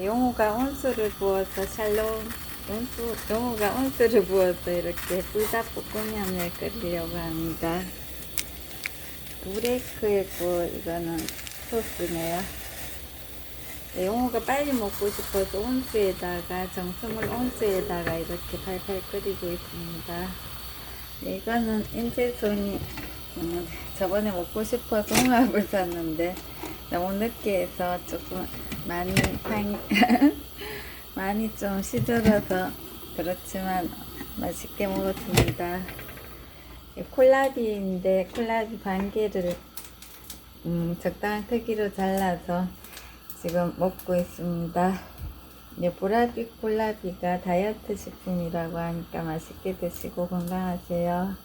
용호가 온수를 부어서 샬롬 온수, 용호가 온수를 부어서 이렇게 불닭볶음면을 끓이려고 합니다. 브레이크했고 이거는 소스네요. 네, 용호가 빨리 먹고 싶어서 온수에다가 정수물 온수에다가 이렇게 팔팔 끓이고 있습니다. 네, 이거는 인제손이 음, 저번에 먹고 싶어서 홍합을 샀는데 너무 늦게 해서 조금 많이 상이 많이 좀 시들어서 그렇지만 맛있게 먹었습니다. 이 콜라비인데 콜라비 반 개를 음, 적당한 크기로 잘라서 지금 먹고 있습니다. 네, 보라비 콜라비가 다이어트 식품이라고 하니까 맛있게 드시고 건강하세요.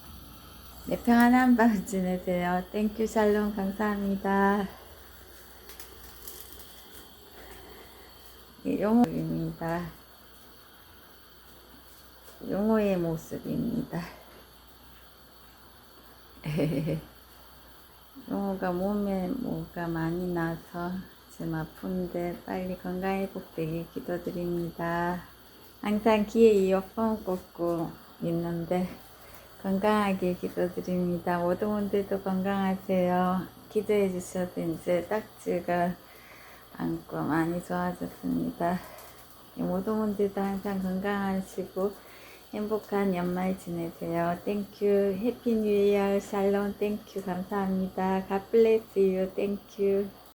네, 평안한 밤 지내세요. 땡큐 샬롬 감사합니다. 용호입니다. 용호의 모습입니다. 용호가 몸에 뭐가 많이 나서 지금 아픈데 빨리 건강 회복되길 기도드립니다. 항상 귀에 이어폰 꽂고 있는데 건강하게 기도드립니다. 모든 분들도 건강하세요. 기도해 주셔서 이제 딱지가 않고 많이 좋아졌습니다. 모든 분들도 항상 건강하시고 행복한 연말 지내세요. 땡큐. 해피 뉴 이어 샬롬 땡큐 감사합니다. God bless you. 땡큐.